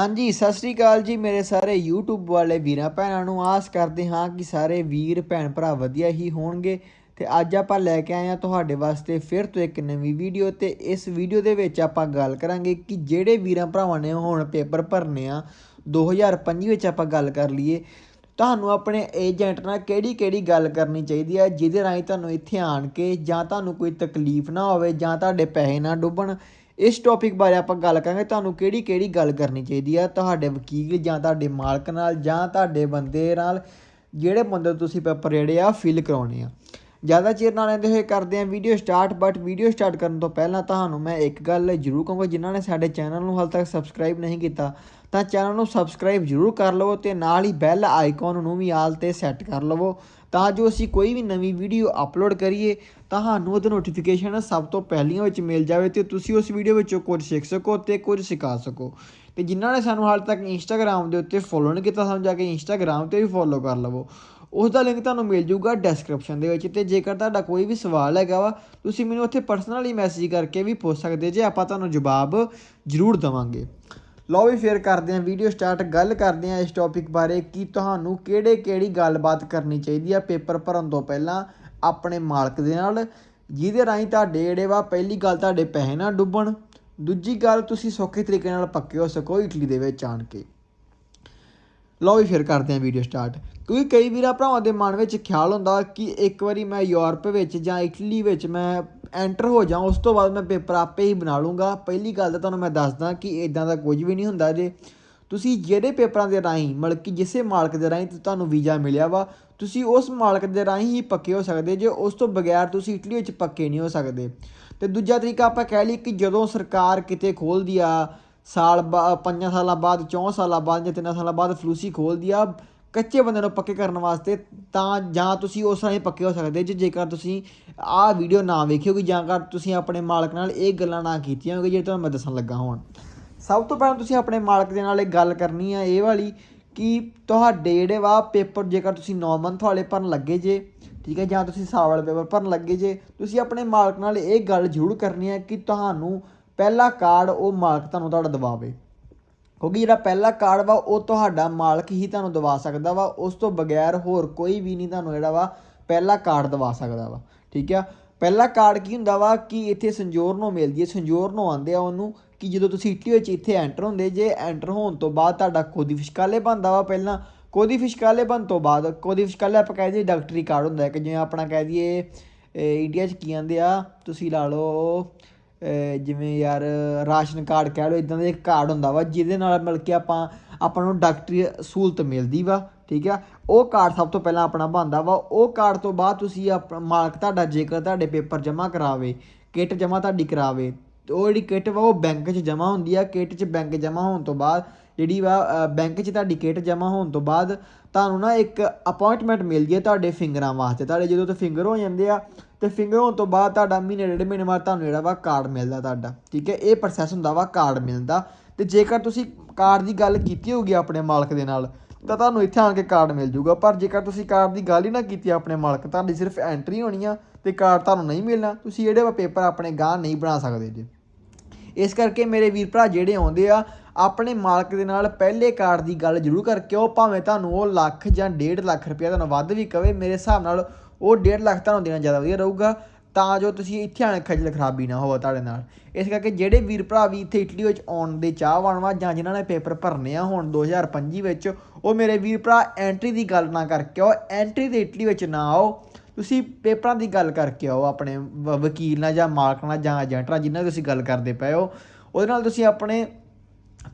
ਹਾਂਜੀ, ਸਤਿ ਸ੍ਰੀ ਅਕਾਲ ਜੀ ਮੇਰੇ ਸਾਰੇ YouTube ਵਾਲੇ ਵੀਰਾਂ ਭੈਣਾਂ ਨੂੰ। ਆਸ ਕਰਦੇ ਹਾਂ ਕਿ ਸਾਰੇ ਵੀਰ, ਭੈਣ ਭਰਾ ਵਧੀਆ ਹੀ ਹੋਣਗੇ। ਤੇ ਅੱਜ ਆਪਾਂ ਲੈ ਕੇ ਆਏ ਹਾਂ ਤੁਹਾਡੇ ਵਾਸਤੇ ਫਿਰ ਤੋਂ ਇੱਕ ਨਵੀਂ ਵੀਡੀਓ ਤੇ ਇਸ ਵੀਡੀਓ ਦੇ ਵਿੱਚ ਆਪਾਂ ਗੱਲ ਕਰਾਂਗੇ ਕਿ ਜਿਹੜੇ ਵੀਰਾਂ ਭਰਾਵਾਂ ਨੇ ਹੁਣ ਪੇਪਰ ਭਰਨੇ ਆ 2025 ਵਿੱਚ ਆਪਾਂ ਗੱਲ ਕਰ ਲਈਏ। ਤੁਹਾਨੂੰ ਆਪਣੇ ਏਜੰਟ ਨਾਲ ਕਿਹੜੀ ਕਿਹੜੀ ਗੱਲ ਕਰਨੀ ਚਾਹੀਦੀ ਹੈ ਜਿਹਦੇ ਰਾਹੀਂ ਤੁਹਾਨੂੰ ਇੱਥੇ ਆਣ ਕੇ ਜਾਂ ਤੁਹਾਨੂੰ ਕੋਈ ਤਕਲੀਫ ਨਾ ਹੋਵੇ ਜਾਂ ਤੁਹਾਡੇ ਪੈਸੇ ਨਾ ਡੁੱਬਣ। ਇਸ ਟੌਪਿਕ ਬਾਰੇ ਆਪਾਂ ਗੱਲ ਕਰਾਂਗੇ, ਤੁਹਾਨੂੰ ਕਿਹੜੀ ਕਿਹੜੀ ਗੱਲ ਕਰਨੀ ਚਾਹੀਦੀ ਆ? ਤੁਹਾਡੇ ਵਕੀਲ ਜਾਂ ਤੁਹਾਡੇ ਮਾਲਕ ਨਾਲ ਜਾਂ ਤੁਹਾਡੇ ਬੰਦੇ ਨਾਲ, ਜਿਹੜੇ ਬੰਦੇ ਤੁਸੀਂ ਪੇਪਰ ਜਿਹੜੇ ਆ ਫਿਲ ਕਰਾਉਣੇ ਆ। ਜ਼ਿਆਦਾ ਚਿਰ ਨਾ ਲੈਂਦੇ ਹੋਏ ਕਰਦੇ ਹਾਂ video start but video start ਕਰਨ ਤੋਂ ਪਹਿਲਾਂ ਤੁਹਾਨੂੰ ਮੈਂ ਇੱਕ ਗੱਲ ਜ਼ਰੂਰ ਕਹਾਂਗਾ, ਜਿਨ੍ਹਾਂ ਨੇ ਸਾਡੇ ਚੈਨਲ ਨੂੰ ਹਾਲ ਤੱਕ ਸਬਸਕ੍ਰਾਈਬ ਨਹੀਂ ਕੀਤਾ, ਤਾਂ ਚੈਨਲ ਨੂੰ ਸਬਸਕ੍ਰਾਈਬ ਜ਼ਰੂਰ ਕਰ ਲਵੋ ਤੇ ਨਾਲ ਹੀ ਬੈਲ ਆਈਕਨ ਨੂੰ ਵੀ ਆਲ ਤੇ ਸੈੱਟ ਕਰ ਲਵੋ, ਤਾਂ ਜੋ ਅਸੀਂ ਕੋਈ ਵੀ ਨਵੀਂ ਵੀਡੀਓ ਅਪਲੋਡ ਕਰੀਏ, ਤੁਹਾਨੂੰ ਉਹਦੀ ਨੋਟੀਫਿਕੇਸ਼ਨ ਸਭ ਤੋਂ ਪਹਿਲੀਆਂ ਵਿੱਚ ਮਿਲ ਜਾਵੇ ਤੇ ਤੁਸੀਂ ਉਸ ਵੀਡੀਓ ਵਿੱਚੋਂ ਕੁਝ ਸਿੱਖ ਸਕੋ ਤੇ ਕੁਝ ਸਿਖਾ ਸਕੋ। ਤੇ ਜਿਨ੍ਹਾਂ ਨੇ ਸਾਨੂੰ ਹਾਲ ਤੱਕ ਇੰਸਟਾਗ੍ਰam ਦੇ ਉੱਤੇ ਫੋਲੋ ਨਹੀਂ ਕੀਤਾ, ਸਾਨੂੰ ਜਾ ਕੇ ਇੰਸਟਾਗ੍ਰam ਤੇ ਵੀ ਫੋਲੋ ਕਰ ਲਵੋ। ਉਸ ਦਾ ਲਿੰਕ ਤੁਹਾਨੂੰ ਮਿਲ ਜਾਊਗਾ ਡਿਸਕ੍ਰਿਪਸ਼ਨ ਦੇ ਵਿੱਚ ਤੇ ਜੇਕਰ ਤੁਹਾਡਾ ਕੋਈ ਵੀ ਸਵਾਲ ਹੈਗਾ ਵਾ, ਤੁਸੀਂ ਮੈਨੂੰ ਉੱਥੇ ਪਰਸਨਲੀ ਮੈਸੇਜ ਕਰਕੇ ਵੀ ਪੁੱਛ ਸਕਦੇ ਜੇ ਆਪਾਂ ਤੁਹਾਨੂੰ ਜਵਾਬ ਜ਼ਰੂਰ ਦਵਾਂਗੇ। ਲਓ ਵੀ ਫੇਰ ਕਰਦੇ ਹਾਂ ਵੀਡੀਓ ਸਟਾਰਟ ਗੱਲ ਕਰਦੇ ਹਾਂ ਇਸ ਟੌਪਿਕ ਬਾਰੇ ਕਿ ਤੁਹਾਨੂੰ ਕਿਹੜੇ ਕਿਹੜੀ ਗੱਲਬਾਤ ਕਰਨੀ ਚਾਹੀਦੀ ਆ ਪੇਪਰ ਭਰਨ ਤੋਂ ਪਹਿਲਾਂ ਆਪਣੇ ਮਾਲਕ ਦੇ ਨਾਲ, ਜਿਹਦੇ ਰਾਹੀਂ ਤੁਹਾਡੇ ਜਿਹੜੇ ਵਾ ਪਹਿਲੀ ਗੱਲ ਤੁਹਾਡੇ ਪੈਸੇ ਨਾ ਡੁੱਬਣ, ਦੂਜੀ ਗੱਲ ਤੁਸੀਂ ਸੌਖੇ ਤਰੀਕੇ ਨਾਲ ਪੱਕੇ ਹੋ ਸਕੋ ਇਟਲੀ ਦੇ ਵਿੱਚ ਆਣ ਕੇ। ਲਓ ਵੀ ਫਿਰ ਕਰਦੇ ਹਾਂ ਵੀਡੀਓ ਸਟਾਰਟ ਕਿਉਂਕਿ ਕਈ ਵੀਰਾਂ ਭਰਾਵਾਂ ਦੇ ਮਨ ਵਿੱਚ ਖਿਆਲ ਹੁੰਦਾ ਕਿ ਇੱਕ ਵਾਰੀ ਮੈਂ ਯੂਰਪ ਵਿੱਚ ਜਾਂ ਇਟਲੀ ਵਿੱਚ ਮੈਂ ਐਂਟਰ ਹੋ ਜਾ, ਉਸ ਤੋਂ ਬਾਅਦ ਮੈਂ ਪੇਪਰ ਆਪੇ ਹੀ ਬਣਾ ਲੂੰਗਾ ਪਹਿਲੀ ਗੱਲ ਤਾਂ ਤੁਹਾਨੂੰ ਮੈਂ ਦੱਸਦਾ ਕਿ ਇਦਾਂ ਦਾ ਕੁਝ ਵੀ ਨਹੀਂ ਹੁੰਦਾ ਜੇ। ਤੁਸੀਂ ਜਿਹੜੇ ਪੇਪਰਾਂ ਦੇ ਰਾਹੀਂ, ਮਤਲਬ ਕਿ ਜਿਸੇ ਮਾਲਕ ਦੇ ਰਾਹੀਂ ਤੁਹਾਨੂੰ ਵੀਜ਼ਾ ਮਿਲਿਆ ਵਾ, ਤੁਸੀਂ ਉਸ ਮਾਲਕ ਦੇ ਰਾਹੀਂ ਹੀ ਪੱਕੇ ਹੋ ਸਕਦੇ ਜੇ, ਉਸ ਤੋਂ ਬਗੈਰ ਤੁਸੀਂ ਇਟਲੀ ਵਿੱਚ ਪੱਕੇ ਨਹੀਂ ਹੋ ਸਕਦੇ। ਤੇ ਦੂਜਾ ਤਰੀਕਾ ਆਪਾਂ ਕਹਿ ਲਈ ਕਿ ਜਦੋਂ ਸਰਕਾਰ ਕਿਤੇ ਖੋਲਦੀ ਆ ਸਾਲ ਬਾ- ਪੰਜਾਂ ਸਾਲਾਂ ਬਾਅਦ ਚੌਂ ਸਾਲਾਂ ਬਾਅਦ ਜਾਂ ਤਿੰਨਾਂ ਸਾਲਾਂ ਬਾਅਦ ਫਲੂਸੀ ਖੋਲਦੀ ਆ ਕੱਚੇ ਬੰਦੇ ਨੂੰ ਪੱਕੇ ਕਰਨ ਵਾਸਤੇ ਤਾਂ ਜਾਂ ਤੁਸੀਂ ਉਸ ਰਾਹੀਂ ਪੱਕੇ ਹੋ ਸਕਦੇ ਜੇ, ਜੇਕਰ ਤੁਸੀਂ ਆਹ ਵੀਡੀਓ ਨਾ ਵੇਖਿਓਗੇ ਜਾਂ ਕਰ ਤੁਸੀਂ ਆਪਣੇ ਮਾਲਕ ਨਾਲ ਇਹ ਗੱਲਾਂ ਨਾ ਕੀਤੀਆਂ ਹੋਗੇ ਜਿਹੜੇ ਤੁਹਾਨੂੰ ਮੈਂ ਦੱਸਣ ਲੱਗਾ ਹੁਣ। ਸਭ ਤੋਂ ਪਹਿਲਾਂ ਤੁਸੀਂ ਆਪਣੇ ਮਾਲਕ ਦੇ ਨਾਲ ਇਹ ਗੱਲ ਕਰਨੀ ਆ ਇਹ ਵਾਲੀ ਕਿ ਤੁਹਾਡੇ ਜਿਹੜੇ ਵਾ ਪੇਪਰ ਜੇਕਰ ਤੁਸੀਂ 9 ਮੰਥ ਵਾਲੇ ਭਰਨ ਲੱਗੇ ਜੇ, ਠੀਕ ਹੈ, ਜਾਂ ਤੁਸੀਂ ਸਾਲ ਵਾਲੇ ਪੇਪਰ ਭਰਨ ਲੱਗੇ ਜੇ, ਤੁਸੀਂ ਆਪਣੇ ਮਾਲਕ ਨਾਲ ਇਹ ਗੱਲ ਜ਼ਰੂਰ ਕਰਨੀ ਹੈ ਕਿ ਤੁਹਾਨੂੰ ਪਹਿਲਾ ਕਾਰਡ ਉਹ ਮਾਲਕ ਤੁਹਾਨੂੰ ਤੁਹਾਡਾ ਦਵਾਵੇ। ਕਿਉਂਕਿ ਜਿਹੜਾ ਪਹਿਲਾ ਕਾਰਡ ਵਾ, ਉਹ ਤੁਹਾਡਾ ਮਾਲਕ ਹੀ ਤੁਹਾਨੂੰ ਦਵਾ ਸਕਦਾ ਵਾ। ਉਸ ਤੋਂ ਬਗੈਰ ਹੋਰ ਕੋਈ ਵੀ ਨਹੀਂ ਤੁਹਾਨੂੰ ਜਿਹੜਾ ਵਾ, ਪਹਿਲਾ ਕਾਰਡ ਦਵਾ ਸਕਦਾ ਵਾ। ਠੀਕ ਆ? ਪਹਿਲਾ ਕਾਰਡ ਕੀ ਹੁੰਦਾ ਵਾ ਕਿ ਇੱਥੇ ਸੰਜੋਰ ਨੂੰ ਮਿਲਦੀ ਹੈ। ਸੰਜੋਰ ਨੂੰ ਆਂਦੇ ਆ ਉਹਨੂੰ ਕਿ ਜਦੋਂ ਤੁਸੀਂ ਇਟਲੀ ਵਿੱਚ ਇੱਥੇ ਐਂਟਰ ਹੁੰਦੇ, ਜੇ ਐਂਟਰ ਹੋਣ ਤੋਂ ਬਾਅਦ ਤੁਹਾਡਾ ਕੋਦੀ ਫਿਸ਼ਕਾਲੇ ਬਣਦਾ ਵਾ ਪਹਿਲਾਂ। ਕੋਦੀ ਫਿਸ਼ਕਾਲੇ ਬਣ ਤੋਂ ਬਾਅਦ ਕੋਦੀ ਫਿਸ਼ਕਾਲੇ ਆਪਾਂ ਕਹਿ ਦਈਏ ਡਾਕਟਰੀ ਕਾਰਡ ਹੁੰਦਾ ਹੈ ਕਿ ਜਿਵੇਂ ਆਪਣਾ ਕਹਿ ਦਈਏ ਇੰਡੀਆ 'ਚ ਕੀ ਆਂਦੇ ਆ? ਤੁਸੀਂ ਲਾ ਲਓ ਅਹ ਜਿਵੇਂ ਯਾਰ ਰਾਸ਼ਨ ਕਾਰਡ ਕਹਿ ਲਓ ਇਦਾਂ ਦਾ ਇੱਕ ਕਾਰਡ ਹੁੰਦਾ ਵਾ, ਜਿਹਦੇ ਨਾਲ ਮਿਲ ਕੇ ਆਪਾਂ ਆਪਾਂ ਨੂੰ ਡਾਕਟਰੀ ਸਹੂਲਤ ਮਿਲਦੀ ਵਾ, ਠੀਕ ਆ? ਉਹ ਕਾਰਡ ਸਭ ਤੋਂ ਪਹਿਲਾਂ ਆਪਣਾ ਬਣਦਾ ਵਾ, ਉਹ ਕਾਰਡ ਤੋਂ ਬਾਅਦ ਤੁਸੀਂ ਆਪਣਾ ਮਾਲਕ ਤੁਹਾਡਾ, ਜੇਕਰ ਤੁਹਾਡੇ ਪੇਪਰ ਜਮ੍ਹਾਂ ਕਰਾਵੇ, ਕਿੱਟ ਜਮ੍ਹਾਂ ਤੁਹਾਡੀ ਕਰਾਵੇ, ਤੇ ਉਹ ਜਿਹੜੀ ਕਿੱਟ ਵਾ, ਉਹ ਬੈਂਕ 'ਚ ਜਮ੍ਹਾਂ ਹੁੰਦੀ ਆ, ਕਿੱਟ 'ਚ ਬੈਂਕ ਜਮ੍ਹਾਂ ਹੋਣ ਤੋਂ ਬਾਅਦ ਜਿਹੜੀ ਵਾ ਬੈਂਕ 'ਚ ਤੁਹਾਡੀ ਕਿੱਟ ਜਮ੍ਹਾਂ ਹੋਣ ਤੋਂ ਬਾਅਦ ਤੁਹਾਨੂੰ ਨਾ ਇੱਕ ਅਪਾਇੰਟਮੈਂਟ ਮਿਲਦੀ ਹੈ ਤੁਹਾਡੇ ਫਿੰਗਰਾਂ ਵਾਸਤੇ। ਤੁਹਾਡੇ ਜਦੋਂ ਤੇ ਫਿੰਗਰ ਹੋ ਜਾਂਦੇ ਆ, ਤੇ ਫਿੰਗਰ ਹੋਣ ਤੋਂ ਬਾਅਦ ਤੁਹਾਡਾ ਮਹੀਨੇ ਡੇਢ ਮਹੀਨੇ ਬਾਅਦ ਤੁਹਾਨੂੰ ਜਿਹੜਾ ਵਾ ਕਾਰਡ ਮਿਲਦਾ ਤੁਹਾਡਾ, ਠੀਕ ਹੈ? ਇਹ ਪ੍ਰੋਸੈਸ ਹੁੰਦਾ ਵਾ ਕਾਰਡ ਮਿਲਦਾ ਤੇ ਜੇਕਰ ਤੁਸੀਂ ਕਾਰਡ ਦੀ ਗੱਲ ਕੀਤੀ ਹੋਊਗੀ ਆਪਣੇ ਮਾਲਕ ਦੇ ਨਾਲ, ਤਾਂ ਤੁਹਾਨੂੰ ਇੱਥੇ ਆਣ ਕੇ ਕਾਰਡ ਮਿਲ ਜੂਗਾ ਪਰ ਜੇਕਰ ਤੁਸੀਂ ਕਾਰਡ ਦੀ ਗੱਲ ਹੀ ਨਾ ਕੀਤੀ ਆਪਣੇ ਮਾਲਕ, ਤੁਹਾਡੀ ਸਿਰਫ ਐਂਟਰੀ ਹੋਣੀ ਆ ਤੇ ਕਾਰਡ ਤੁਹਾਨੂੰ ਨਹੀਂ ਮਿਲਣਾ, ਤੁਸੀਂ ਜਿਹੜੇ ਵਾ ਪੇਪਰ ਆਪਣੇ ਗਾਹ ਨਹੀਂ ਬਣਾ ਸਕਦੇ ਜੀ। ਇਸ ਕਰਕੇ ਮੇਰੇ ਵੀਰ ਭਰਾ ਜਿਹੜੇ ਆਉਂਦੇ ਆ ਆਪਣੇ ਮਾਲਕ ਦੇ ਨਾਲ ਪਹਿਲੇ ਕਾਰਡ ਦੀ ਗੱਲ ਜ਼ਰੂਰ ਕਰਕੇ ਉਹ ਭਾਵੇਂ ਤੁਹਾਨੂੰ ਉਹ ਲੱਖ ਜਾਂ 1.5 ਲੱਖ ਰੁਪਇਆ ਤੁਹਾਨੂੰ ਵੱਧ ਵੀ ਕਵੇ, ਮੇਰੇ ਹਿਸਾਬ ਨਾਲ ਉਹ 1.5 ਲੱਖ ਤੁਹਾਨੂੰ ਦੇਣਾ ਜ਼ਿਆਦਾ ਵਧੀਆ ਰਹੂਗਾ। ਤਾਂ ਜੋ ਤੁਸੀਂ ਇੱਥੇ ਆਣ ਖੱਜਲ ਖਰਾਬੀ ਨਾ ਹੋਵੇ ਤੁਹਾਡੇ ਨਾਲ। ਇਸ ਕਰਕੇ ਜਿਹੜੇ ਵੀਰ ਭਰਾ ਵੀ ਇੱਥੇ ਇਟਲੀ ਵਿੱਚ ਆਉਣ ਦੇ ਚਾਹਵਾਨ ਵਾ ਜਾਂ ਜਿਨ੍ਹਾਂ ਨੇ ਪੇਪਰ ਭਰਨੇ ਆ ਹੁਣ 2025 ਵਿੱਚ, ਉਹ ਮੇਰੇ ਵੀਰ ਭਰਾ ਐਂਟਰੀ ਦੀ ਗੱਲ ਨਾ ਕਰਕੇ ਆਓ। ਐਂਟਰੀ ਦੇ ਇਟਲੀ ਵਿੱਚ ਨਾ ਆਓ। ਤੁਸੀਂ ਪੇਪਰਾਂ ਦੀ ਗੱਲ ਕਰਕੇ ਆਓ ਆਪਣੇ ਵ- ਵਕੀਲ ਨਾਲ ਜਾਂ ਮਾਲਕ ਨਾਲ ਜਾਂ ਏਜੰਟ ਨਾਲ ਜਿਨ੍ਹਾਂ ਨਾਲ ਤੁਸੀਂ ਗੱਲ ਕਰਦੇ ਪਏ ਹੋ। ਉਹਦੇ ਨਾਲ ਤੁਸੀਂ ਆਪਣੇ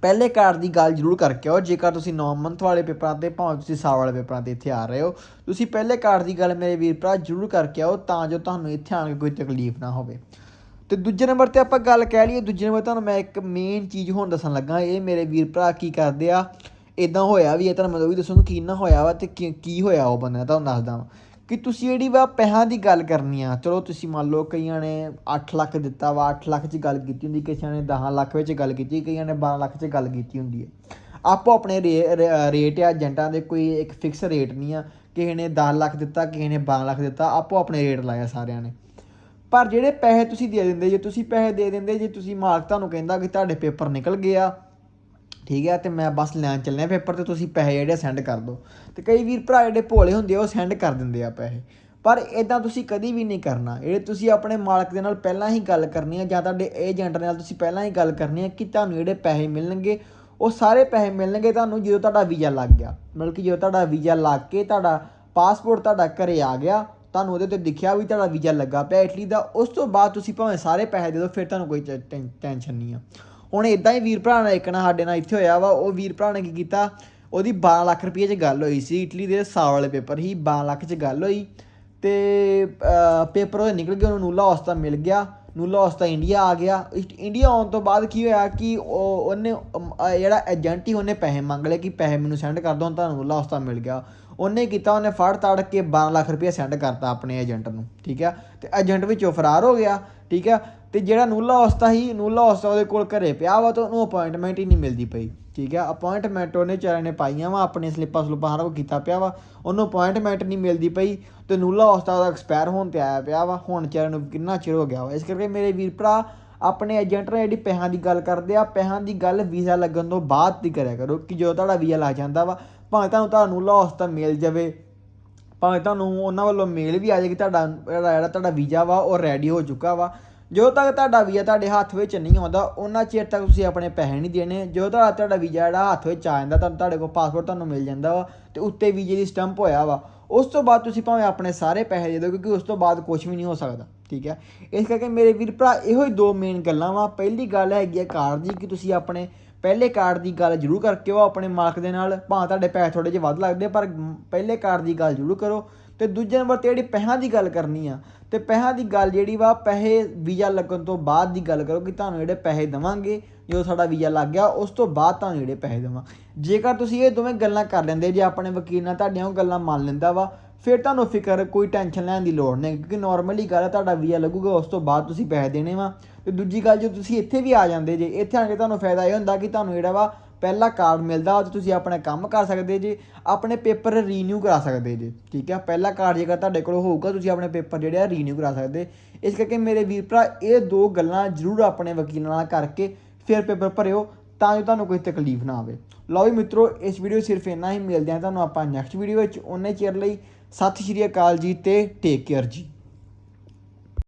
ਪਹਿਲੇ ਕਾਰਡ ਦੀ ਗੱਲ ਜ਼ਰੂਰ ਕਰਕੇ ਆਓ, ਜੇਕਰ ਤੁਸੀਂ 9 ਮੰਥ ਵਾਲੇ ਪੇਪਰਾਂ ਤੇ ਭਾਵੇਂ ਤੁਸੀਂ ਸਾਲ ਵਾਲੇ ਪੇਪਰਾਂ ਤੇ ਇੱਥੇ ਆ ਰਹੇ ਹੋ, ਤੁਸੀਂ ਪਹਿਲੇ ਕਾਰਡ ਦੀ ਗੱਲ ਮੇਰੇ ਵੀਰ ਭਰਾ ਜ਼ਰੂਰ ਕਰਕੇ ਆਓ ਤਾਂ ਜੋ ਤੁਹਾਨੂੰ ਇੱਥੇ ਆਣ ਕੇ ਕੋਈ ਤਕਲੀਫ ਨਾ ਹੋਵੇ। ਤੇ ਦੂਜੇ ਨੰਬਰ ਤੇ ਆਪਾਂ ਗੱਲ ਕਹਿ ਲਈਏ, ਦੂਜੇ ਨੰਬਰ ਤੁਹਾਨੂੰ ਮੈਂ ਇੱਕ ਮੇਨ ਚੀਜ਼ ਹੁਣ ਦੱਸਣ ਲੱਗਾ, ਇਹ ਮੇਰੇ ਵੀਰ ਭਰਾ ਕੀ ਕਰਦੇ ਆ ਇਦਾਂ ਹੋਇਆ ਵੀ ਹੈ ਤੁਹਾਨੂੰ ਮੈਂ ਉਹ ਵੀ ਦੱਸੂਗਾ ਕੀ ਨਾ ਹੋਇਆ ਵਾ ਤੇ ਕੀ ਕੀ ਹੋਇਆ ਉਹ ਬੰਦੇ ਨਾਲ ਤੁਹਾਨੂੰ ਦੱਸਦਾ ਵਾਂ। ਕਿ ਤੁਸੀਂ ਜਿਹੜੀ ਵਾ ਪੈਸਿਆਂ ਦੀ ਗੱਲ ਕਰਨੀ ਆ, ਚਲੋ ਤੁਸੀਂ ਮੰਨ ਲਓ ਕਈਆਂ ਨੇ 8 ਲੱਖ ਦਿੱਤਾ ਵਾ 8 ਲੱਖ 'ਚ ਗੱਲ ਕੀਤੀ ਹੁੰਦੀ ਕਿਸੇ ਨੇ 10 ਲੱਖ ਵਿੱਚ ਗੱਲ ਕੀਤੀ, ਕਈਆਂ ਨੇ 12 ਲੱਖ 'ਚ ਗੱਲ ਕੀਤੀ ਹੁੰਦੀ ਹੈ ਆਪੋ ਆਪਣੇ ਰੇ- ਰੇ- ਰੇਟ ਆ, ਏਜੰਟਾਂ ਦੇ ਕੋਈ ਇੱਕ ਫਿਕਸ ਰੇਟ ਨਹੀਂ ਆ, ਕਿਸੇ ਨੇ 10 ਲੱਖ ਦਿੱਤਾ, ਕਿਸੇ ਨੇ 12 ਲੱਖ ਦਿੱਤਾ, ਆਪੋ ਆਪਣੇ ਰੇਟ ਲਾਇਆ ਸਾਰਿਆਂ ਨੇ। ਪਰ ਜਿਹੜੇ ਪੈਸੇ ਤੁਸੀਂ ਦੇ ਦਿੰਦੇ, ਜੇ ਤੁਸੀਂ ਪੈਸੇ ਦੇ ਦਿੰਦੇ, ਜੇ ਤੁਸੀਂ ਮਾਲਕ ਤੁਹਾਨੂੰ ਕਹਿੰਦਾ ਕਿ ਤੁਹਾਡੇ ਪੇਪਰ ਨਿਕਲ ਗਿਆ ਠੀਕ ਹੈ, ਤੇ ਮੈਂ ਬਸ ਲੈਣ ਚੱਲਿਆ, ਪੇਪਰ ਤੇ ਤੁਸੀਂ ਪੈਸੇ ਜਿਹੜੇ ਸੈਂਡ ਕਰ ਦਿਓ ਤੇ ਕਈ ਵੀਰ ਭਰਾ ਜਿਹੜੇ ਭੋਲੇ ਹੁੰਦੇ ਆ, ਉਹ ਸੈਂਡ ਕਰ ਦਿੰਦੇ ਆ ਪੈਸੇ। ਪਰ ਇਦਾਂ ਤੁਸੀਂ ਕਦੀ ਵੀ ਨਹੀਂ ਕਰਨਾ। ਇਹ ਤੁਸੀਂ ਆਪਣੇ ਮਾਲਕ ਦੇ ਨਾਲ ਪਹਿਲਾਂ ਹੀ ਗੱਲ ਕਰਨੀ ਹੈ ਜਾਂ ਤੁਹਾਡੇ ਏਜੰਟ ਨਾਲ ਤੁਸੀਂ ਪਹਿਲਾਂ ਹੀ ਗੱਲ ਕਰਨੀ ਹੈ ਕਿ ਤੁਹਾਨੂੰ ਜਿਹੜੇ ਪੈਸੇ ਮਿਲਣਗੇ, ਉਹ ਸਾਰੇ ਪੈਸੇ ਮਿਲਣਗੇ ਤੁਹਾਨੂੰ ਜਦੋਂ ਤੁਹਾਡਾ ਵੀਜ਼ਾ ਲੱਗ ਗਿਆ। ਮਤਲਬ ਕਿ ਜਦੋਂ ਤੁਹਾਡਾ ਵੀਜ਼ਾ ਲੱਗ ਕੇ ਤੁਹਾਡਾ ਪਾਸਪੋਰਟ ਤੁਹਾਡਾ ਘਰੇ ਆ ਗਿਆ, ਤੁਹਾਨੂੰ ਉਹਦੇ ਤੇ ਦਿਖਿਆ ਵੀ ਤੁਹਾਡਾ ਵੀਜ਼ਾ ਲੱਗਾ ਪਿਆ। ਇਟਲੀ ਦਾ ਉਸ ਤੋਂ ਬਾਅਦ ਤੁਸੀਂ ਭਾਵੇਂ ਸਾਰੇ ਪੈਸੇ ਦੇ ਦਿਓ, ਫਿਰ ਤੁਹਾਨੂੰ ਕੋਈ ਟੈਂ- ਟੈਨਸ਼ਨ ਨਹੀਂ ਆ। ਹੁਣ ਇਦਾਂ ਹੀ ਵੀਰ ਭਰਾ ਨਾਲ ਇੱਕ ਨਾ ਸਾਡੇ ਨਾਲ ਇੱਥੇ ਹੋਇਆ ਵਾ, ਉਹ ਵੀਰ ਭਰਾ ਨੇ ਕੀ ਕੀਤਾ? ਉਹਦੀ 12 ਲੱਖ ਰੁਪਏ 'ਚ ਗੱਲ ਹੋਈ ਸੀ, ਇਟਲੀ ਦੇ ਸਾਲ ਵਾਲੇ ਪੇਪਰ ਹੀ 12 ਲੱਖ 'ਚ ਗੱਲ ਹੋਈ ਤੇ ਪੇਪਰ ਉਹ ਨਿਕਲ ਗਿਆ ਉਹਨੂੰ ਨੂਲਾ ਹੌਸਤਾ ਮਿਲ ਗਿਆ, ਨੂਲਾ ਹੌਸਤਾ ਇੰਡੀਆ ਆ ਗਿਆ। ਇੰਡੀਆ ਆਉਣ ਤੋਂ ਬਾਅਦ ਕੀ ਹੋਇਆ ਕਿ ਉਹ, ਉਹਨੇ ਜਿਹੜਾ ਏਜੰਟ ਹੀ ਉਹਨੇ ਪੈਸੇ ਮੰਗ ਲਏ ਕਿ ਪੈਸੇ ਮੈਨੂੰ ਸੈਂਡ ਕਰ ਦਿਓ ਤੁਹਾਨੂੰ ਨੂਲਾ ਹੌਸਤਾ ਮਿਲ ਗਿਆ। ਉਹਨੇ ਕੀਤਾ, ਉਹਨੇ ਫੜ ਤੜ ਕੇ 12 ਲੱਖ ਰੁਪਏ ਸੈਂਡ ਕਰਤਾ ਆਪਣੇ ਏਜੰਟ ਨੂੰ, ਠੀਕ ਆ? ਤੇ ਏਜੰਟ ਵਿੱਚੋਂ ਫਰਾਰ ਹੋ ਗਿਆ। ਠੀਕ ਆ? ਤੇ ਜਿਹੜਾ ਨੂਲਾ ਹੌਸਤਾ ਹੀ ਨੂਲਾ ਹੌਸਤਾ ਉਹਦੇ ਕੋਲ ਘਰੇ ਪਿਆ ਵਾ ਤਾਂ ਉਹਨੂੰ ਅਪਾਇੰਟਮੈਂਟ ਹੀ ਨਹੀਂ ਮਿਲਦੀ ਪਈ, ਠੀਕ ਆ? ਅਪਾਇੰਟਮੈਂਟ ਉਹਨੇ ਚਾਰੇ ਨੇ ਪਾਈਆਂ ਵਾ, ਆਪਣੇ ਸਲਿੱਪਾਂ ਸਲੂਪਾਂ ਹਰ ਕੁਛ ਕੀਤਾ ਪਿਆ ਵਾ, ਉਹਨੂੰ ਅਪਾਇੰਟਮੈਂਟ ਨਹੀਂ ਮਿਲਦੀ ਪਈ ਤੇ ਨੂਲਾ ਹੌਸਤਾ ਉਹਦਾ ਐਕਸਪਾਇਰ ਹੋਣ ਤੇ ਆਇਆ ਪਿਆ ਵਾ, ਹੁਣ ਚਾਰੇ ਨੂੰ ਕਿੰਨਾ ਚਿਰ ਹੋ ਗਿਆ ਵਾ? ਇਸ ਕਰਕੇ ਮੇਰੇ ਵੀਰ ਭਰਾ, ਆਪਣੇ ਏਜੰਟ ਨਾਲ ਜਿਹੜੀ ਪੈਸਿਆਂ ਦੀ ਗੱਲ ਕਰਦੇ ਆ, ਪੈਸਿਆਂ ਦੀ ਗੱਲ ਵੀਜ਼ਾ ਲੱਗਣ ਤੋਂ ਬਾਅਦ ਦੀ ਕਰਿਆ ਕਰੋ ਕਿ ਜਦੋਂ ਤੁਹਾਡਾ ਵੀਜ਼ਾ ਲੱਗ ਜਾਂਦਾ ਵਾ, ਭਾਵੇਂ ਤੁਹਾਨੂੰ ਤੁਹਾਨੂੰ ਨੂਲਾ ਹੌਸਤਾ ਮਿਲ ਜਾਵੇ ਭਾਵੇਂ ਤੁਹਾਨੂੰ ਉਹਨਾਂ ਵੱਲੋਂ ਮੇਲ ਵੀ ਆ ਜਾਏ ਕਿ ਤੁਹਾਡਾ ਜਿਹੜਾ ਤੁਹਾਡਾ ਵੀਜ਼ਾ ਵਾ, ਉਹ ਰੈਡੀ ਹੋ ਚੁੱਕਾ ਵਾ। ਜਦੋਂ ਤੱਕ ਤੁਹਾਡਾ ਵੀਜ਼ਾ ਤੁਹਾਡੇ ਹੱਥ ਵਿੱਚ ਨਹੀਂ ਆਉਂਦਾ, ਉਹਨਾਂ ਚਿਰ ਤੱਕ ਤੁਸੀਂ ਆਪਣੇ ਪੈਸੇ ਨਹੀਂ ਦੇਣੇ। ਜਦੋਂ ਤੁਹਾਡਾ ਤੁਹਾਡਾ ਵੀਜ਼ਾ ਜਿਹੜਾ ਹੱਥ ਵਿੱਚ ਆ ਜਾਂਦਾ ਤਾਂ ਤੁਹਾਡੇ ਕੋਲ ਪਾਸਪੋਰਟ ਤੁਹਾਨੂੰ ਮਿਲ ਜਾਂਦਾ ਵਾ ਤੇ ਉੱਤੇ ਵੀਜ਼ੇ ਦੀ ਸਟੰਪ ਹੋਇਆ ਵਾ। ਉਸ ਤੋਂ ਬਾਅਦ ਤੁਸੀਂ ਭਾਵੇਂ ਆਪਣੇ ਸਾਰੇ ਪੈਸੇ ਦੇ ਦਿਓ, ਕਿਉਂਕਿ ਉਸ ਤੋਂ ਬਾਅਦ ਕੁਝ ਵੀ ਨਹੀਂ ਹੋ ਸਕਦਾ, ਠੀਕ ਹੈ? ਇਸ ਕਰਕੇ ਮੇਰੇ ਵੀਰ ਭਰਾ, ਇਹੋ ਹੀ ਦੋ ਮੇਨ ਗੱਲਾਂ ਵਾ। ਪਹਿਲੀ ਗੱਲ ਹੈਗੀ ਹੈ ਕਾਰ ਦੀ, ਕਿ ਤੁਸੀਂ ਆਪਣੇ ਪਹਿਲੇ ਕਾਰਡ ਦੀ ਗੱਲ ਜ਼ਰੂਰ ਕਰਕੇ ਉਹ ਆਪਣੇ ਮਾਲਕ ਦੇ ਨਾਲ। ਭਾਵੇਂ ਤੁਹਾਡੇ ਪੈਸੇ ਥੋੜੇ ਜਿਹੇ ਵੱਧ ਲੱਗਦੇ ਆ, ਪਰ ਪਹਿਲੇ ਕਾਰਡ ਦੀ ਗੱਲ ਜ਼ਰੂਰ ਕਰੋ। ਤੇ ਦੂਜੇ ਨੰਬਰ ਤੇ ਜਿਹੜੀ ਪੈਸਿਆਂ ਦੀ ਗੱਲ ਕਰਨੀ ਆ ਤੇ ਪੈਸਿਆਂ ਦੀ ਗੱਲ ਜਿਹੜੀ ਵਾ ਪੈਸੇ ਵੀਜ਼ਾ ਲੱਗਣ ਤੋਂ ਬਾਅਦ ਦੀ ਗੱਲ ਕਰੋ ਕਿ ਤੁਹਾਨੂੰ ਜਿਹੜੇ ਪੈਸੇ ਦੇਵਾਂਗੇ ਜਦੋਂ ਸਾਡਾ ਵੀਜ਼ਾ ਲੱਗ ਗਿਆ ਉਸ ਤੋਂ ਬਾਅਦ ਤੁਹਾਨੂੰ ਜਿਹੜੇ ਪੈਸੇ ਦੇਵਾਂ। ਜੇਕਰ ਤੁਸੀਂ ਇਹ ਦੋਵੇਂ ਗੱਲਾਂ ਕਰ ਲੈਂਦੇ ਜੇ ਆਪਣੇ ਵਕੀਲ ਨਾਲ ਤੁਹਾਡੀਆਂ ਉਹ ਗੱਲਾਂ ਮੰਨ ਲੈਂਦਾ ਵਾ ਫਿਰ ਤੁਹਾਨੂੰ ਫਿਕਰ, ਕੋਈ ਟੈਨਸ਼ਨ ਲੈਣ ਦੀ ਲੋੜ ਨਹੀਂ, ਕਿਉਂਕਿ ਨਾਰਮਲੀ ਗੱਲ ਹੈ ਤੁਹਾਡਾ ਵੀਜ਼ਾ ਲੱਗੂਗਾ, ਉਸ ਤੋਂ ਬਾਅਦ ਤੁਸੀਂ ਪੈਸੇ ਦੇਣੇ ਵਾ। ਤੇ ਦੂਜੀ ਗੱਲ, ਜੇ ਤੁਸੀਂ ਇੱਥੇ ਵੀ ਆ ਜਾਂਦੇ, ਜੇ ਇੱਥੇ ਆ ਕੇ ਤੁਹਾਨੂੰ ਫਾਇਦਾ ਇਹ ਹੁੰਦਾ ਕਿ ਤੁਹਾਨੂੰ ਜਿਹੜਾ ਵਾ ਪਹਿਲਾ ਕਾਰਡ ਮਿਲਦਾ ਤੇ ਤੁਸੀਂ ਆਪਣਾ ਕੰਮ ਕਰ ਸਕਦੇ ਜੇ, ਆਪਣੇ ਪੇਪਰ ਰੀਨਿਊ ਕਰਾ ਸਕਦੇ ਜੇ, ਠੀਕ ਹੈ ਪਹਿਲਾ ਕਾਰਡ ਜੇਕਰ ਤੁਹਾਡੇ ਕੋਲ ਹੋਊਗਾ, ਤੁਸੀਂ ਆਪਣੇ ਪੇਪਰ ਜਿਹੜੇ ਆ ਰੀਨਿਊ ਕਰਾ ਸਕਦੇ। ਇਸ ਕਰਕੇ ਮੇਰੇ ਵੀਰ ਭਰਾ, ਇਹ ਦੋ ਗੱਲਾਂ ਜ਼ਰੂਰ ਆਪਣੇ ਵਕੀਲ ਨਾਲ ਕਰਕੇ ਫਿਰ ਪੇਪਰ ਭਰਿਓ, ਤਾਂ ਜੋ ਤੁਹਾਨੂੰ ਕੋਈ ਤਕਲੀਫ ਨਾ ਆਵੇ। ਲਓ ਵੀ ਮਿੱਤਰੋ, ਇਸ ਵੀਡੀਓ ਸਿਰਫ ਇੰਨਾ ਹੀ, ਮਿਲਦੇ ਆ ਤੁਹਾਨੂੰ ਆਪਾਂ ਨੈਕਸਟ ਵੀਡੀਓ ਵਿੱਚ ਉਹਨੇ ਚਿਰ ਲਈ ਸਤਿ ਸ਼੍ਰੀ ਅਕਾਲ ਜੀ ਤੇ ਟੇਕ ਕੇਅਰ ਜੀ।